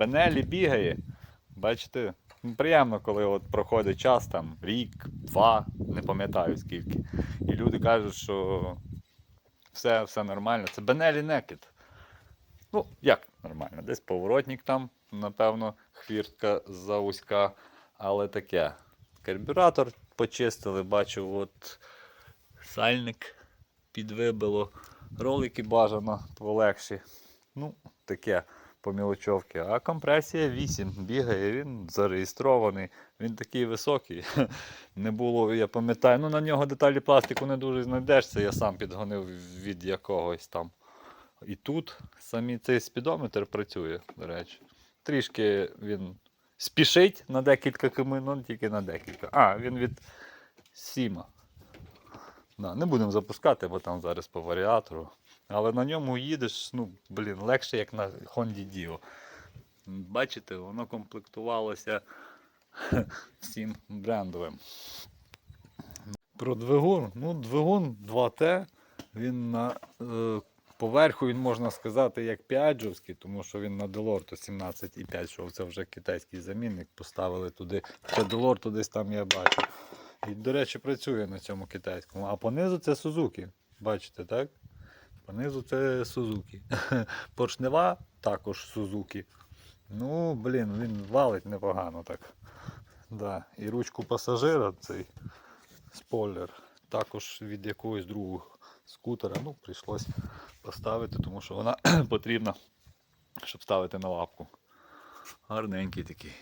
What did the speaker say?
Бенелі бігає. Бачите, приємно, коли от проходить час, там рік, два, не пам'ятаю скільки. І люди кажуть, що все, все нормально. Це Бенелі Некет. Ну, як нормально? Десь поворотник там, напевно, хвіртка завузька, але таке. Карбюратор почистили, бачу, от сальник підвибило, ролики бажано полегші. Ну, таке по мілочовки. А компресія 8 бігає, він зареєстрований, він такий високий. Не було, я пам'ятаю, ну на нього деталі пластику не дуже знайдеш, це я сам підгонив від якогось там. І тут самі цей спідометр працює, до речі. Трішки він спішить на декілька км, ну тільки на декілька. А, він від Сіма. Да, не будемо запускати, бо там зараз по варіатору. Але на ньому їдеш, ну, блін, легше, як на Honda Dio. Бачите, воно комплектувалося всім брендовим. Про двигун. Ну, двигун 2Т, він на е, поверху він можна сказати як піаджовський, тому що він на Делорту 17,5, що це вже китайський замінник, поставили туди. Це Делорту десь там я бачу. І, до речі, працює на цьому китайському. А понизу це Сузуки. Бачите, так? Понизу це Сузуки. Поршнева також Сузуки. Ну, блін, він валить непогано так. Да. І ручку пасажира, цей спойлер, також від якогось другого скутера. Ну, прийшлось поставити, тому що вона потрібна, щоб ставити на лапку. Гарненький такий.